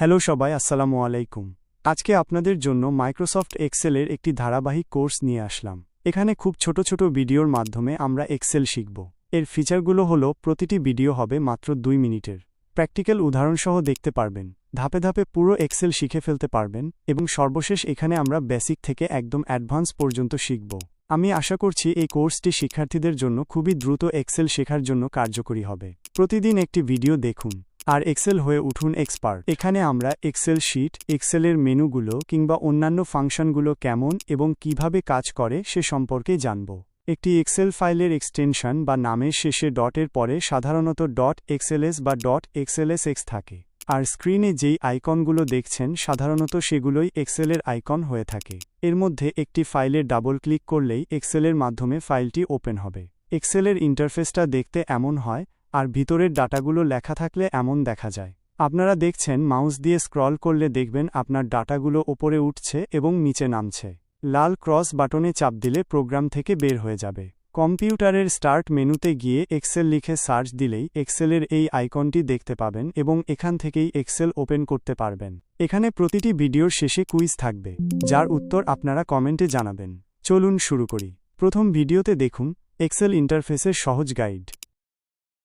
Hello সবাই, আসসালামু আলাইকুম। আজকে আপনাদের জন্য মাইক্রোসফট এক্সেলের একটি ধারাবাহিক কোর্স নিয়ে আসলাম। এখানে খুব ছোট ছোট ভিডিওর মাধ্যমে আমরা এক্সেল শিখব। এর ফিচারগুলো হল, প্রতিটি ভিডিও হবে মাত্র দুই মিনিটের। প্র্যাকটিক্যাল উদাহরণসহ দেখতে পারবেন। ধাপে ধাপে পুরো এক্সেল শিখে ফেলতে পারবেন এবং সর্বশেষ এখানে আমরা বেসিক থেকে একদম অ্যাডভান্স পর্যন্ত শিখব। আমি আশা করছি এই কোর্সটি শিক্ষার্থীদের জন্য খুবই দ্রুত এক্সেল শেখার জন্য কার্যকরী হবে। প্রতিদিন একটি ভিডিও দেখুন। আর এক্সেল হয়ে উঠুন এক্সপার্ট। এখানে আমরা এক্সেল শিট, এক্সেলের মেনুগুলো কিংবা অন্যান্য ফাংশনগুলো কেমন এবং কীভাবে কাজ করে সে সম্পর্কে জানব। একটি এক্সেল ফাইলের এক্সটেনশন বা নামের শেষে ডটের পরে সাধারণত ডট এক্সএলএস বা ডট এক্সএলএস এক্স থাকে। আর স্ক্রিনে যেই আইকনগুলো দেখছেন, সাধারণত সেগুলোই এক্সেলের আইকন হয়ে থাকে। এর মধ্যে একটি ফাইলের ডাবল ক্লিক করলেই এক্সেলের মাধ্যমে ফাইলটি ওপেন হবে। এক্সেলের ইন্টারফেসটা দেখতে এমন হয় আর ভিতরের ডাটাগুলো লেখা থাকলে এমন দেখা যায়। আপনারা দেখছেন মাউস দিয়ে স্ক্রল করলে দেখবেন আপনার ডাটাগুলো ওপরে উঠছে এবং নিচে নামছে। লাল ক্রস বাটনে চাপ দিলে প্রোগ্রাম থেকে বের হয়ে যাবে। কম্পিউটারের স্টার্ট মেনুতে গিয়ে এক্সেল লিখে সার্চ দিলেই এক্সেলের এই আইকনটি দেখতে পাবেন এবং এখান থেকেই এক্সেল ওপেন করতে পারবেন। এখানে প্রতিটি ভিডিওর শেষে কুইজ থাকবে, যার উত্তর আপনারা কমেন্টে জানাবেন। চলুন শুরু করি। প্রথম ভিডিওতে দেখুন, এক্সেল ইন্টারফেসের সহজ গাইড।